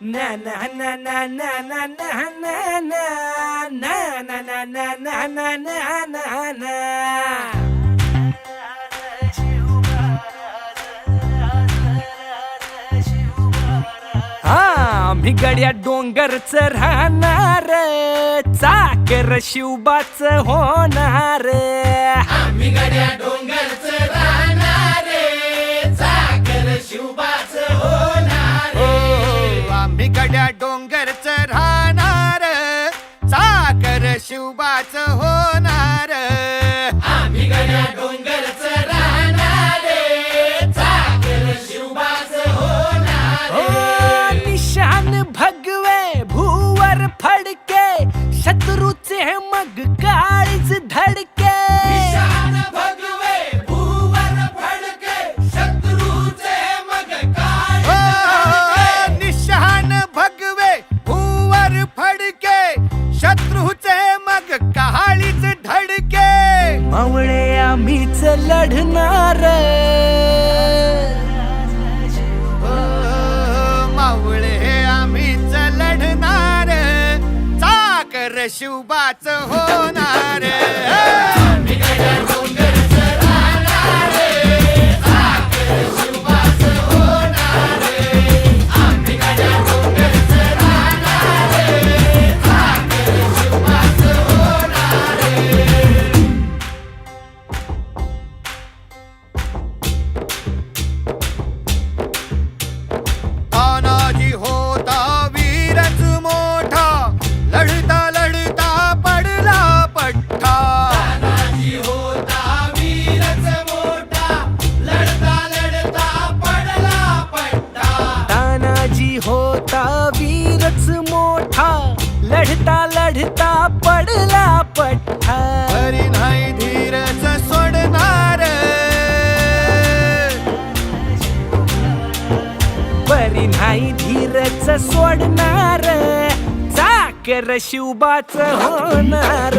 ना ना ना ना ना ना ना ना ना ना ना ना ना ना ना ना ना ना हा मी गड्या डोंगरच राहणार चाकर शिवबाच होणार आम्ही गड्या डोंगरच शिवबाच होणार. आम्ही गड्या डोंगरच राहणार चाकर शिवबाच होणार ओ निशान भगवे भूवर फडके शत्रूचे मग काळीच धडके. लढणार मावळे आम्हीच लढणार. चाकर शिवबाच हो. पडला पठ्ठा हरी नाही धीरच सोडणार. बरी नाही धीरच सोडणार. चाकर शिवबाच होणार.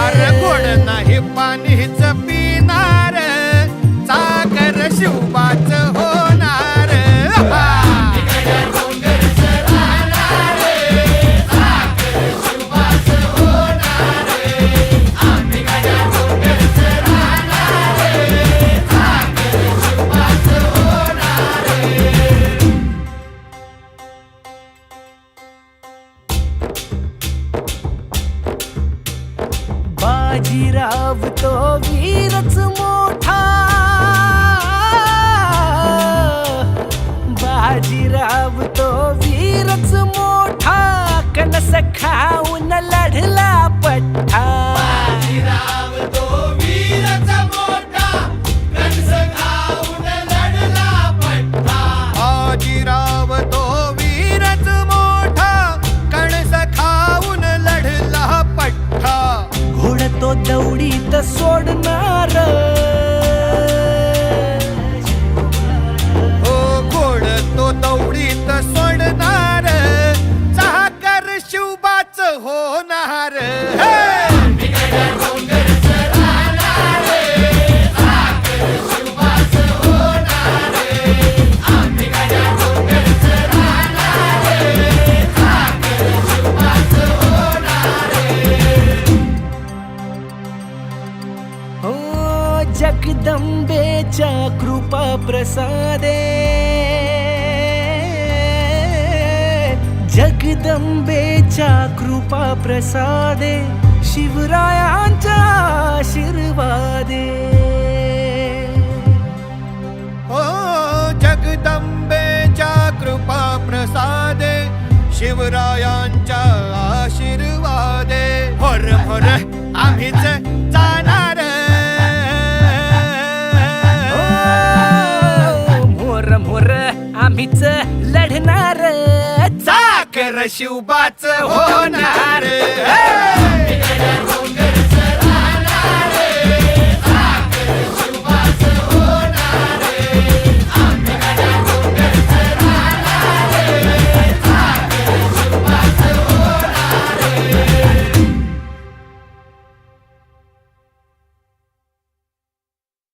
Arranca बाजीराव तो वीरच मोठा. बाजीराव तो वीरच मोठा. कणस खाऊन लढला पठ्ठा. तुझ्या कृपा प्रसादे. जगदंबेच्या कृपा प्रसादे शिवरायांच्या आशीर्वादे. ओ जगदंबेच्या कृपा प्रसादे शिवरायांच्या आशीर्वादे. हर हर आम्हीच शिवबाच होणार.